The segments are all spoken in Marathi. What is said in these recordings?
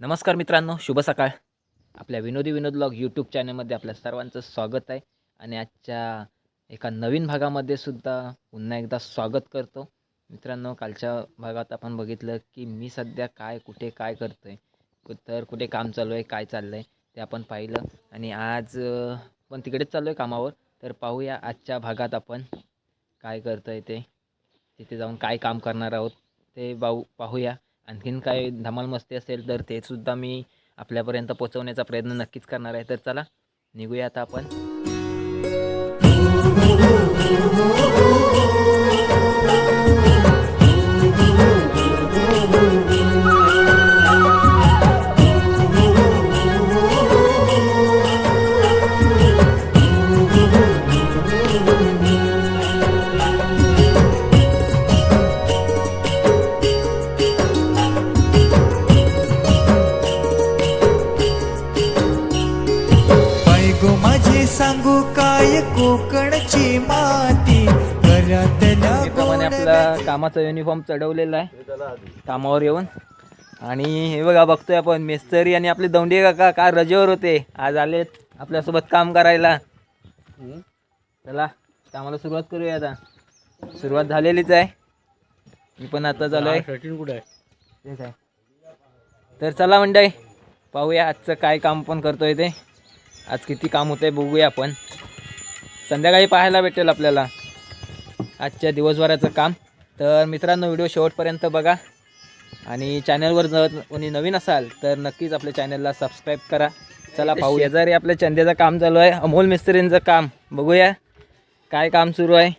नमस्कार मित्रांनो शुभ सकाळ. आपल्या विनोदी विनोद ब्लॉग यूट्यूब चॅनलमध्ये आपल्या सर्वांचं स्वागत आहे. आणि आजच्या एका नवीन भागामध्ये सुद्धा पुन्हा एकदा स्वागत करतो. मित्रांनो कालच्या भागात आपण बघितलं की मी सध्या काय कुठे काय करतो आहे तर कुठे काम चालू आहे काय चाललं आहे ते आपण पाहिलं. आणि आज पण तिकडेच चालू आहे कामावर. तर पाहूया आजच्या भागात आपण काय करतो आहे ते. तिथे जाऊन काय काम करणार आहोत ते पाहू पाहूया. आणखीन काय धमाल मस्ती असेल तर ते सुद्धा मी आपल्यापर्यंत पोहोचवण्याचा प्रयत्न नक्कीच करणार आहे. तर चला निघूया आता आपण. माती आपला कामाचा युनिफॉर्म चढवलेला आहे. कामावर येऊन. आणि हे बघा बघतोय आपण मेस्तरी आणि आपले दौंडे काका काय रजेवर होते. आज आलेत आपल्यासोबत काम करायला. चला कामाला सुरुवात करूया आता. सुरुवात झालेलीच आहे. मी पण आता चालू आहे? तर चला मंडळी पाहूया आजचं काय काम पण करतोय ते. आज किती काम होतंय बघूया आपण. संध्याकाळी पाहायला भेटेल आपल्याला. आजच्या दिवसभराचं काम. तर मित्रांनो व्हिडिओ शेवटपर्यंत बघा. आणि चॅनलवर जर कोणी नवीन असाल तर नक्कीच आपल्या चॅनलला सबस्क्राईब करा. चला पाहू शेजारी आपल्या चंद्याचं काम चालू आहे. अमोल मिस्त्रींचं काम. बघूया काय काम सुरू आहे.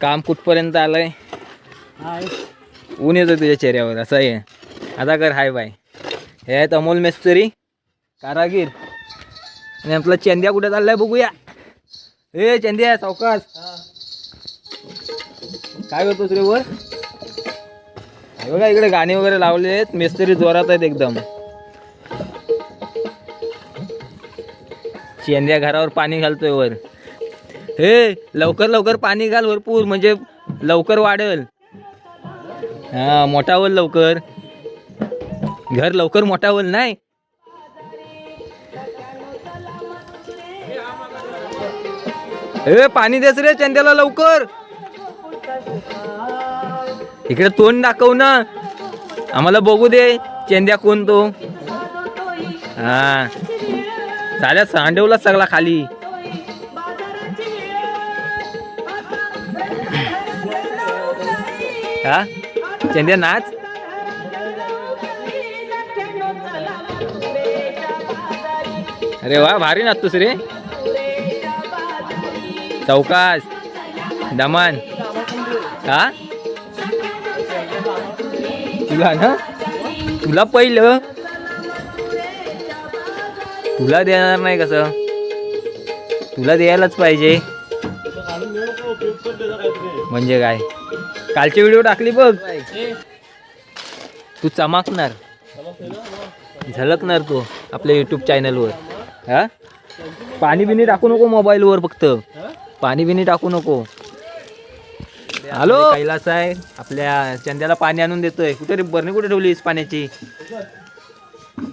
काम कुठपर्यंत आलं आहे ऊन येतं तुझ्या चेहऱ्यावर असं आहे. आता कर हाय बाय. हे आहेत अमोल मिस्त्री कारागीर. आणि आपला चेंद्या कुठे चाललाय बघूया. ए चेंद्या सावकाश. काय करतोस रे वर? बघा इकडे गाणी वगैरे लावले आहेत मिस्त्री जोरात आहेत एकदम. चेंद्या घरावर पाणी घालतोय वर. हे लवकर लवकर पाणी घाल भरपूर म्हणजे लवकर वाढेल. हा मोठा होईल लवकर. घर लवकर मोठा होईल नाही? ए पाणी देस रे चंद्याला लवकर. इकडे तोंड दाखव ना. आम्हाला बघू दे चेंद्या कोण तो. हा. झाल्या सांडवला सगळा खाली. हा? चंद्या नाच. अरे वा भारी नाचतोस रे. चौकास. दमन. हा? तुला ना? तुला पहिलं? तुला देणार नाही कसं? तुला द्यायलाच पाहिजे. म्हणजे काय? कालची व्हिडिओ टाकली बघ. तू चमकणार. झलकणार तू आपल्या युट्यूब चॅनलवर हा? पाणी बिनी टाकू नको मोबाईलवर फक्त. पाणी बिनी टाकू नको. हॅलो? कैलास आहे. आपल्या चंद्याला पाणी आणून देतोय. कुठे रे बरणी कुठे ठेवलीस पाण्याची?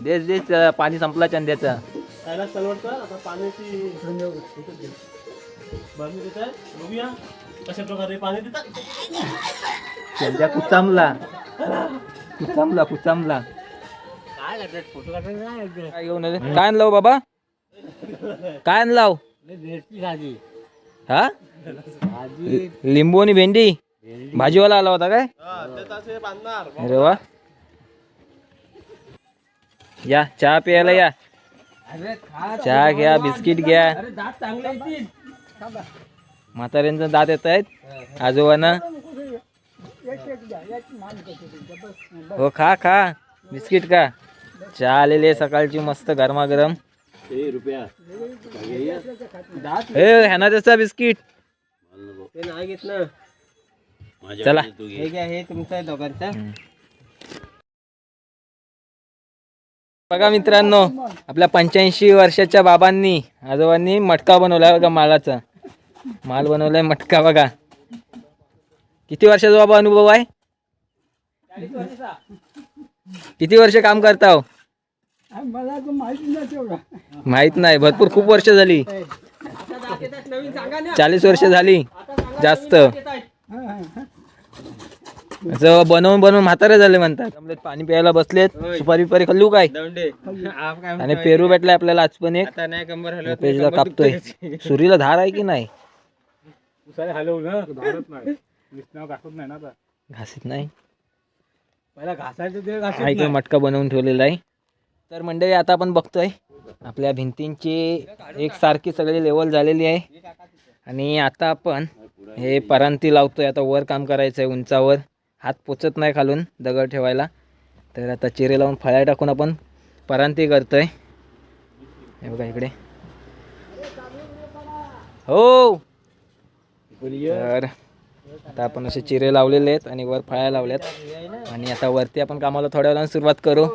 देस देस अं, पाणी संपला चंद्याचा. कशा प्रकारे पाणी देतात. चंद्या कुचामला. कुचामला कुचामला. काय करतात? फोटो काय घेऊन आले? काय आणलं हो बाबा? काय आणलं हो? भेटती भाजी. हा? लिंबू आणि भेंडी? भाजीवाला आला होता काय? अरे वा. या चहा प्यायला या. चहा घ्या बिस्किट घ्या. म्हाताऱ्यांचा दात म्हाताऱ्यांचं दात येत आहेत आजोबांना. हो खा खा. बिस्किट खा. चहा आलेली आहे सकाळची मस्त गरमागरम. रुपया. दात हे ह्याना त्याचा बिस्किट. ते नाही घेत ना. चला. हे घ्या हे तुमचं दोघांचं. बघा मित्रांनो आपल्या पंच्याऐंशी वर्षाच्या बाबांनी आजोबांनी मटका बनवला बघा मालाचा. माल बनवलाय मटका बघा. किती वर्षाचा बाबा अनुभव आहे? किती वर्ष काम करता हो? मला तो माहिती नाही तेवढा. माहीत नाही. भरपूर खूप वर्ष झाली. चाळीस वर्ष झाली. जास्त. असं बनवून बनवून म्हातारे झाले म्हणतात. पाणी प्यायला बसलेत. सुपारी बिपारी खाल्लू काय? दौंडे. आप काय आणि पेरू भेटलाय आपल्याला आज पण एक. आता नाही कंबर हलवत पेजला कापतोय. सुरीला धार आहे की नाही? हलवलं धारत नाही. घासत नाही ना आता. घासीत नाही. पहिला घासायचं ते हा इकडे मटका बनवून ठेवलेला आहे. तर मंडळी आता आपण बघतोय आपल्या भिंतींची एक सारखी सगळी लेवल झालेली आहे. आणि आता आपण हे परांती लावतोय आता वर काम करायचं आहे उंचावर. हात पोचत नाही खालून दगड ठेवायला. तर आता चिरे लावून फळ्या टाकून आपण परांती करतोय. हे बघा इकडे. हो! तर आता आपण असे चिरे लावलेले आहेत आणि वर फळ्या लावल्यात. आणि आता वरती आपण कामाला थोड्या वेळाने सुरुवात करू.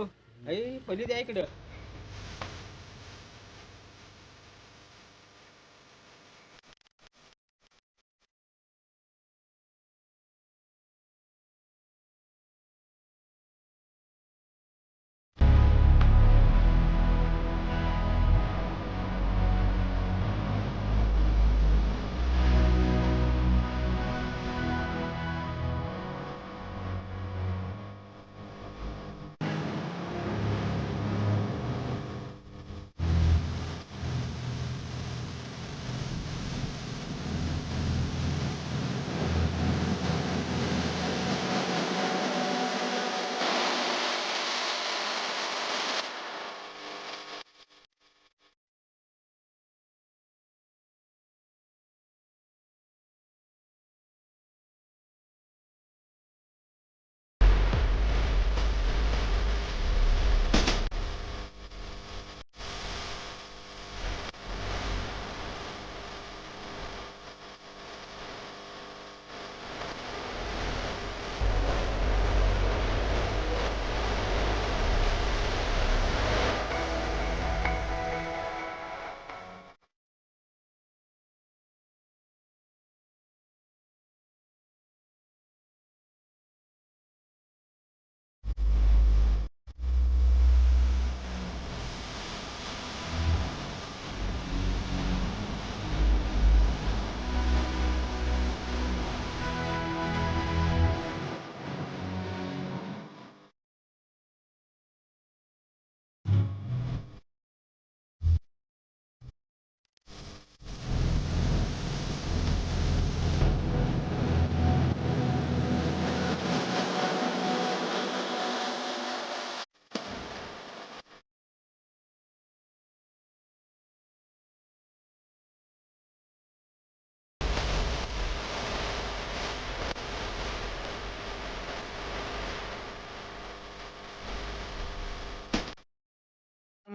पहिली द्या इकडं.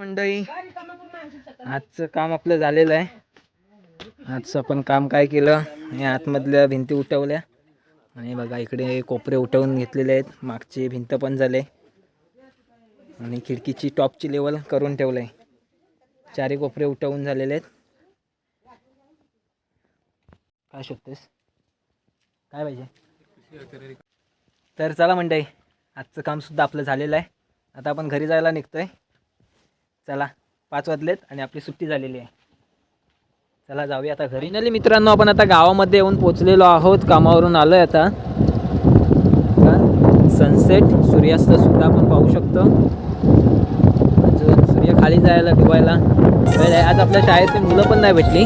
मंडळी आजचं काम आपलं झालेलं आहे. आजचं आपण काम काय केलं? हे आतमधल्या भिंती उठवल्या. आणि बघा इकडे कोपरे उठवून घेतलेले आहेत. मागची भिंत पण झाले. आणि खिडकीची टॉपची लेवल करून ठेवलं आहे चारी कोपरे उठवून झालेले आहेत. काय शोधतेस? काय पाहिजे? तर चला मंडळी आजचं कामसुद्धा आपलं झालेलं आहे. आता आपण घरी जायला निघतोय. चला पाच वाजलेत आणि आपली सुट्टी झालेली आहे. चला जाऊया आता घरी. नली मित्रांनो आपण आता गावामध्ये येऊन पोचलेलो आहोत. कामावरून आलो आहे आता सनसेट सूर्यास्त सुद्धा आपण पाहू शकतो. अजून सूर्य खाली जायला डुबायला वेळ आहे. आज आपल्या शाळेतली मुलं पण नाही भेटली.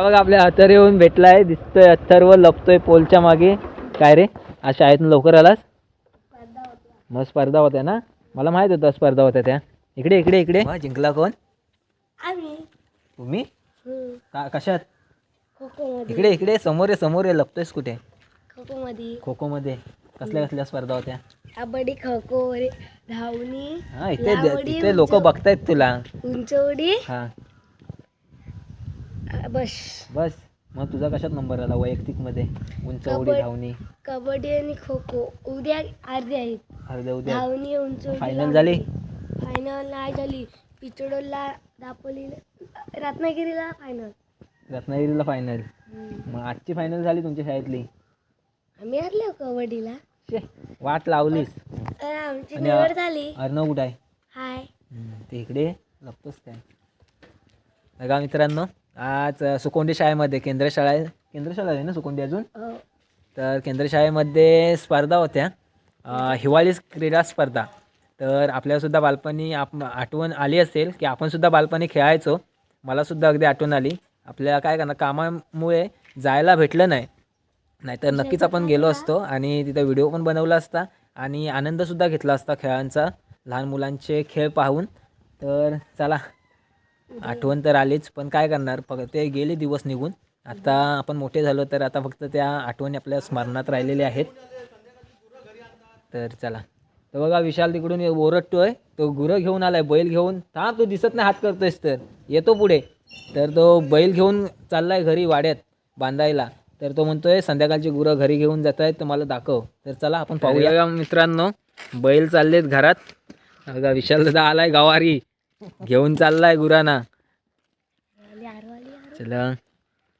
हा बघा आपल्या हतर येऊन भेटलाय दिसतोय अथर्व लपतोय पोलच्या मागे. काय रे? आज शाळेतून लवकर आलास? मग स्पर्धा होत्या ना? मला माहीत होतं स्पर्धा होत्या त्या. इकडे इकडे इकडे. जिंकला कोण? तुम्ही? का कशात? इकडे इकडे समोर आहे समोर आहे लपतोयस कुठे? खो खो मध्ये कसल्या कसल्या स्पर्धा होत्या? कबड्डी खो खो धावणी हा इथे लोक बघतायत तुला. उंच उडी हा. बस. बस. मग तुझा कशात नंबर आला? वैयक्तिकमध्ये उंच उडी कबड्डी. धावणी? कबड्डी आणि खो खो. उद्या अर्धे आहेत. अर्ध्या उद्या? धावणी उंच फायनल झाली? फायनल नाही झाली. पिचोडला दापोलीला रत्नागिरीला फायनल रत्नागिरीला फायनल मग आजची फायनल झाली तुमच्या शाळेतली? आम्ही हरलो कबड्डीला. शे वाट लावलीस. आमची आणि निवड झाली. अर्णव कुठं आहे? हाय. हम्म, ते इकडे. लपतोस काय? बघा मित्रांनो. आज सुकोंडी शाळेमध्ये केंद्र शाळा आहे. केंद्र शाळा आहे ना सुकोंडी अजून? हो. तर केंद्र शाळेमध्ये स्पर्धा होत्या. अ, हिवाळी क्रीडा स्पर्धा. तर आपल्यासुद्धा बालपणी आप आठवण आली असेल की आपण सुद्धा बालपणी खेळायचो. मलासुद्धा अगदी आठवण आली. आपल्या काय करणार कामामुळे जायला भेटलं नाही. नाहीतर नक्कीच आपण गेलो असतो आणि तिथं व्हिडिओ पण बनवला असता आणि आनंदसुद्धा घेतला असता खेळांचा लहान मुलांचे खेळ पाहून. तर चला आठवण तर आलीच पण काय करणार? फक्त ते गेले दिवस निघून. आता आपण मोठे झालो तर आता फक्त त्या आठवणी आपल्या स्मरणात राहिलेल्या आहेत. तर चला. तर बघा विशाल तिकडून ओरडतोय. तो गुरं घेऊन आलाय बैल घेऊन. थांब तो दिसत नाही हात करतोयस तर. येतो पुढे. तर तो बैल घेऊन चाललाय घरी वाड्यात बांधायला. तर तो म्हणतोय संध्याकाळची गुरं घरी घेऊन जात आहेत तर मला दाखव. तर चला आपण पाहूया. मित्रांनो बैल चाललेत घरात. बघा विशाल दादा आलाय गावारी. घेऊन चाललाय गुरांना. चला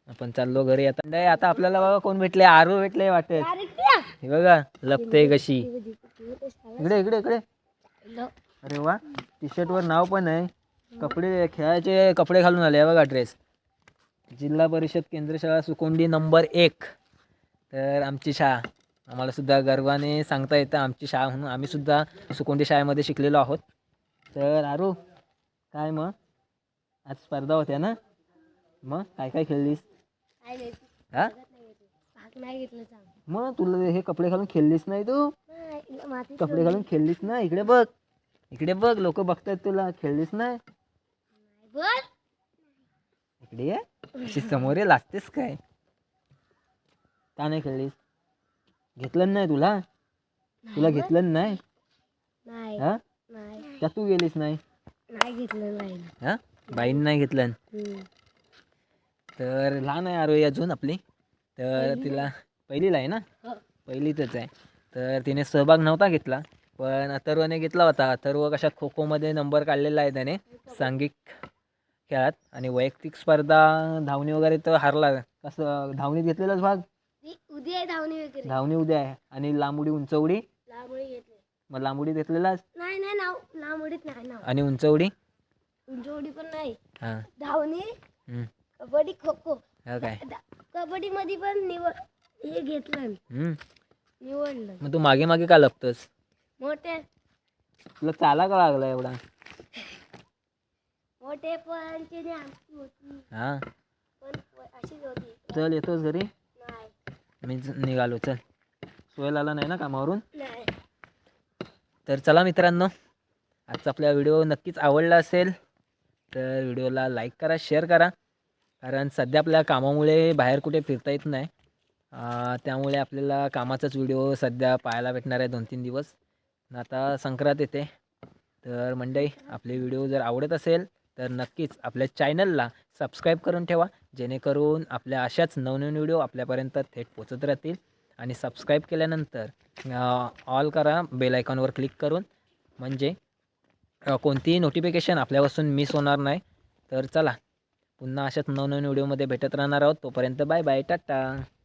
आपण चाललो घरी आता. नाही आता आपल्याला बघा कोण भेटले? आरू भेटले वाटत. हे बघा लपते कशी. इकडे इकडे इकडे. अरे वा टी शर्टवर नाव पण आहे. कपडे खेळायचे कपडे घालून आले बघा ड्रेस जिल्हा परिषद केंद्र शाळा सुकोंडी नंबर एक. तर आमची शाळा. आम्हाला सुद्धा गर्वाने सांगता येतं आमची शाळा म्हणून आम्ही सुद्धा सुकोंडी शाळेमध्ये शिकलेलो आहोत. तर आरू काय मग? आज स्पर्धा होत्या ना? मग? काय काय खेळलीस? काय नाही, हा? भाग नाही घेतलं मग तुला हे कपडे घालून खेळलीस नाही तू? नाही कपडे घालून खेळलीस ना? इकडे बघ. इकडे बघ लोक बघतायत तुला. खेळलीस नाही बोल. इकडे ये. अशी समोर ये लाजतेस काय? का नाही खेळलीस. घेतलं नाही तुला? तुला घेतलं नाही? नाही. हा? नाही. तू गेलीस नाही? नाही घेतलं नाही हा? बाईन नाही घेतलं. हम्म. तर लहान आहे आरोही अजून आपली. तर तिला पहिलीला आहे ना? हो. पहिलीतच आहे. तर तिने सहभाग नव्हता घेतला पण अथर्वने घेतला होता. अथर्व कशा खो खोमध्ये नंबर काढलेला आहे त्याने. सांघिक खेळात. आणि वैयक्तिक स्पर्धा धावणी वगैरे तर हारला. कसं धावणीत घेतलेलाच भाग? उद्या धावणी वगैरे. धावणी उद्या आहे. आणि लांब उडी उंच उडी मग लांब उडी घेतलेलाच? नाही नाही नाही आणि उंच उडी उंचवडी पण नाही. हां. धावणी. कबड्डी खो खो. हो काय? कबड्डी मध्ये पण निवड हे घेतलं हम्म. निवडलं. मग तू मागे मागे का लपतोस? मोठे. तुला चाला का लागला एवढा. मोठे आमची होती. हां? पण अशीच होती. चल येतोस घरी? नाही. मी ज- निघालो चल. सोयल आला नाही ना कामावरून? नाही. तर चला मित्रांनो आजचा आपला व्हिडिओ नक्कीच आवडला असेल तर व्हिडिओला लाईक करा शेअर करा. कारण सध्या आपल्या कामामुळे बाहेर कुठे फिरता येत नाही. त्यामुळे आपल्याला कामाचाच व्हिडिओ सध्या पाहायला भेटणार आहे दोन तीन दिवस. आता संक्रांत येते. तर मंडई आपले व्हिडिओ जर आवडत असेल तर नक्कीच आपल्या चॅनलला सबस्क्राईब करून ठेवा. जेणेकरून आपल्या अशाच नवनवीन व्हिडिओ आपल्यापर्यंत थेट पोचत राहतील. आणि सबस्क्राईब केल्यानंतर ऑल करा बेल आयकॉनवर क्लिक करून. म्हणजे कोणतीही नोटिफिकेशन आपल्यापासून मिस होणार नाही. तर चला पुन्हा अशाच नवनवीन व्हिडिओमध्ये भेटत राहणार आहोत. तोपर्यंत बाय बाय टाटा.